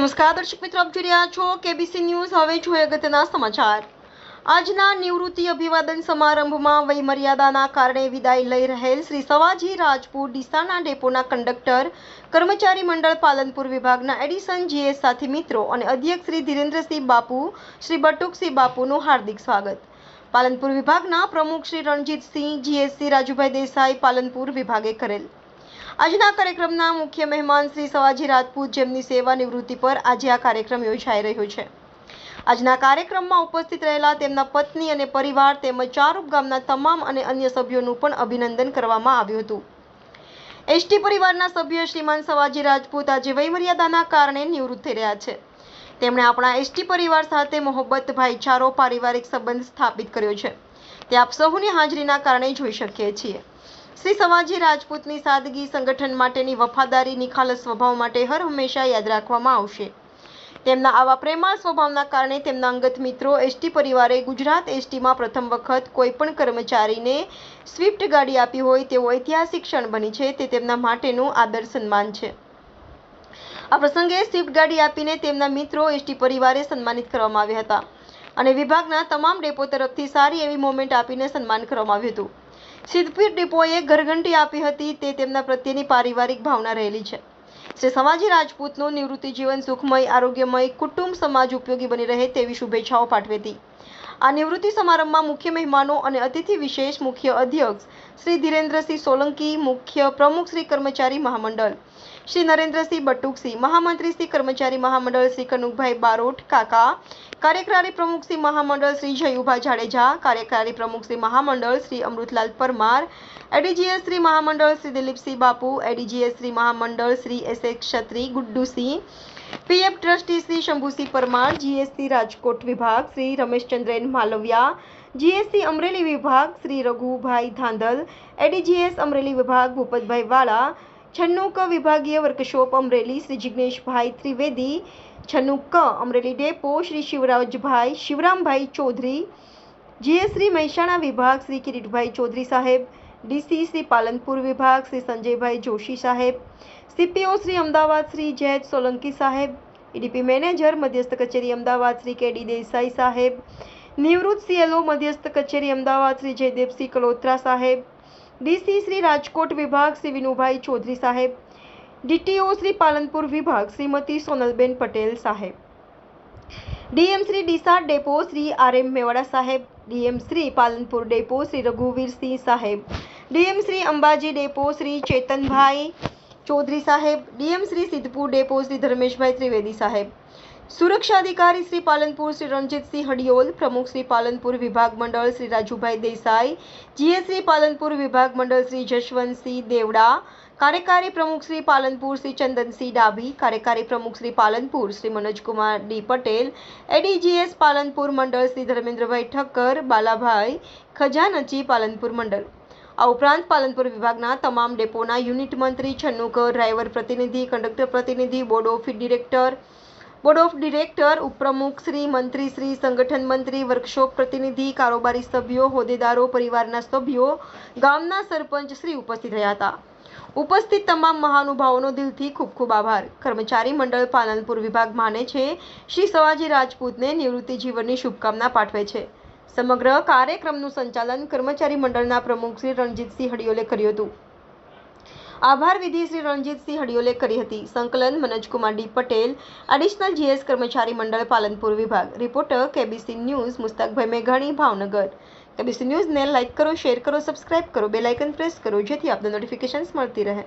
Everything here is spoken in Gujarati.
નમસ્કાર, દર્શક મિત્રો, આપ જોઈ રહ્યા છો કેબીસી ન્યૂઝ હવે જોઈએ અગત્યના સમાચાર. આજના નિવૃત્તિ અભિવાદન સમારંભમાં વયમર્યાદાના કારણે વિદાય લઈ રહેલ શ્રી સવાજી રાજપૂત ડીસાના ડેપોના કંડક્ટર, કર્મચારી મંડળ પાલનપુર વિભાગના એડિશન જીએસ સાથી મિત્રો અને અધ્યક્ષ શ્રી ધીરેન્દ્રસિંહ બાપુ, શ્રી બટુકસિંહ બાપુનું હાર્દિક સ્વાગત. પાલનપુર વિભાગના પ્રમુખ શ્રી રણજીતસિંહ, જીએસસી રાજુભાઈ દેસાઈ પાલનપુર વિભાગે કરેલ આજના કાર્યક્રમના મુખ્ય મહેમાન શ્રી સવાજી રાજપૂત જેમની સેવા નિવૃત્તિ પર આજે આ કાર્યક્રમ યોજાઈ રહ્યો છે. આજના કાર્યક્રમમાં ઉપસ્થિત રહેલા તેમના પત્ની અને પરિવાર તેમજ ચારુપ ગામના તમામ અને અન્ય સભ્યોનું પણ અભિનંદન કરવામાં આવ્યું હતું. એસટી પરિવારના સભ્ય શ્રીમાન સવાજી રાજપૂત આજે વયમર્યાદાના કારણે નિવૃત્ત થઈ રહ્યા છે. તેમણે આપણા એસટી પરિવાર સાથે મોહબ્બત, ભાઈચારો, પારિવારિક સંબંધ સ્થાપિત કર્યો છે. તે આપ સૌની હાજરીના કારણે જોઈ શકીએ છીએ. શ્રી સવાજી રાજપૂતની સાદગી સંગઠન માટેની વફાદારી, નિખાલસ સ્વભાવ માટે હર હંમેશા યાદ રાખવામાં આવશે. તેમના આવા પ્રેમાળ સ્વભાવના કારણે તેમના અંગત મિત્રો, એસટી પરિવારે ગુજરાત એસટીમાં પ્રથમ વખત કોઈ પણ કર્મચારીને સ્વિફ્ટ ગાડી આપી હોય તેવો ઐતિહાસિક ક્ષણ બની છે તે તેમના માટેનું આદર સન્માન છે. આ પ્રસંગે સ્વિફ્ટ ગાડી આપીને તેમના મિત્રો, એસટી પરિવારે સન્માનિત કરવામાં આવ્યા હતા અને વિભાગના તમામ ડેપો તરફથી સારી એવી મોમેન્ટ આપીને સન્માન કરવામાં આવ્યું હતું. સિદ્ધપીઠ ડિપોએ ઘરઘંટી આપી હતી. તે તેમના પ્રત્યેની પારિવારિક ભાવના રહેલી છે. શ્રી સમાજી રાજપૂતનું, નિવૃત્તિ જીવન સુખમય, આરોગ્યમય, કુટુંબ સમાજ ઉપયોગી બની રહે તેવી શુભેચ્છાઓ પાઠવી હતી આ નિવૃત્તિ સમારંભમાં મુખ્ય મહેમાનો અને અતિથિ વિશેષ મુખ્ય અધ્યક્ષ શ્રી ધીરેન્દ્રસિંહ સોલંકી, મુખ્ય પ્રમુખ શ્રી કર્મચારી મહામંડળ શ્રી નરેન્દ્રસિંહ બટુકસિંહ, મહામંત્રી શ્રી કર્મચારી મહામંડળ શ્રી કનુકભાઈ બારોટ કાકા, કાર્યકારી પ્રમુખ શ્રી મહામંડળ શ્રી જયુભા જાડેજા, કાર્યકારી પ્રમુખ શ્રી મહામંડળ શ્રી અમૃતલાલ પરમાર, એડીજીએસ શ્રી મહામંડળ Shri Dilipsinh Bapu, ADGS Shri મહામંડળ Shri S A Kshatri Guddusinh, PF trustee Shri Shambhusinh Parmar GSC Rajkot વિભાગ શ્રી રમેશચંદ્રેન માલવિયા જીએસસી અમરેલી વિભાગ શ્રી રઘુભાઈ ધાંધલ, એડીજીએસ અમરેલી વિભાગ ભૂપતભાઈ વાળા છન્નું ક વિભાગીય વર્કશોપ અમરેલી શ્રી જિગ્નેશભાઈ ત્રિવેદી છન્નું ક અમરેલી ડેપો શ્રી શિવરાજભાઈ શિવરામભાઈ ચૌધરી જીએસશ્રી મહેસાણા વિભાગ શ્રી કિરીટભાઈ ચૌધરી સાહેબ, ડીસી શ્રી પાલનપુર વિભાગ શ્રી સંજયભાઈ જોશી સાહેબ, સીપીઓ શ્રી અમદાવાદ શ્રી જયદ સોલંકી સાહેબ, ઈડીપી મેનેજર મધ્યસ્થ કચેરી અમદાવાદ શ્રી કેડી દેસાઈ સાહેબ, નિવૃત્ત સીએલઓ મધ્યસ્થ કચેરી અમદાવાદ શ્રી જયદેવસિંહ કલોત્રા સાહેબ ડીસી શ્રી રાજકોટ વિભાગ શ્રી વિનુભાઈ ચૌધરી સાહેબ, ડીટીઓ શ્રી પાલનપુર વિભાગ શ્રીમતી સોનલબેન પટેલ સાહેબ, DM Shri Deesa depot Shri R M Mewada સાહેબ, ડીએમ શ્રી પાલનપુર ડેપો શ્રી રઘુવીરસિંહ સાહેબ, ડીએમ શ્રી અંબાજી ડેપો શ્રી ચેતનભાઈ ચૌધરી સાહેબ, ડીએમ શ્રી સિદ્ધપુર ડેપો શ્રી ધર્મેશભાઈ ત્રિવેદી સાહેબ સુરક્ષા અધિકારી શ્રી પાલનપુર શ્રી રણજીતસિંહ હડિયોલ, પ્રમુખ શ્રી પાલનપુર વિભાગ મંડળ શ્રી રાજુભાઈ દેસાઈ જીએસસી પાલનપુર વિભાગ મંડળ શ્રી જશવંતસિંહ દેવડા, કાર્યકારી પ્રમુખ શ્રી પાલનપુર શ્રી ચંદનસિંહ ડાભી, કાર્યકારી પ્રમુખ શ્રી પાલનપુર શ્રી મનોજકુમાર ડી પટેલ, એડીજીએસ પાલનપુર મંડળ શ્રી ધર્મેન્દ્રભાઈ ઠક્કર, બાલાભાઈ ખજાનચી પાલનપુર મંડળ. આ ઉપરાંત પાલનપુર વિભાગના તમામ ડેપોના યુનિટ મંત્રી, છન્નુકર, ડ્રાઈવર પ્રતિનિધિ, કંડક્ટર પ્રતિનિધિ, board of director board of director, ઉપપ્રમુખ, શ્રી મંત્રી, શ્રી સંગઠન મંત્રી, વર્કશોપ પ્રતિનિધિ, કારોબારી સભ્યો, હોદ્દેદારો, પરિવારના સભ્યો, ગામના સરપંચ શ્રી ઉપસ્થિત રહ્યા હતા. ઉપસ્થિત તમામ મહાનુભાવોનો દિલથી ખૂબ ખૂબ આભાર. કર્મચારી મંડળ પાલનપુર વિભાગ માને છે, શ્રી સવાજી રાજપૂતને નિવૃત્તિ જીવનની શુભકામના પાઠવે છે. સમગ્ર કાર્યક્રમનું સંચાલન કર્મચારી મંડળના પ્રમુખ શ્રી રણજીતસિંહ હડિયોલે કર્યું હતું. આભાર વિધિ શ્રી રણજીતસિંહ હડિયોલે કરી હતી. સંકલન, Manojkumar D Patel, additional GS કર્મચારી મંડળ, પાલનપુર વિભાગ. રિપોર્ટર, કેબીસી ન્યૂઝ, મુસ્તાકભાઈ મેઘાણી, ભાવનગર. કેબીસી ન્યૂઝને લાઇક કરો, શેર કરો, સબસ્ક્રાઇબ કરો બે લાઇકન પ્રેસ કરો, જેથી આપને નોટિફિકેશન્સ મળતી રહે.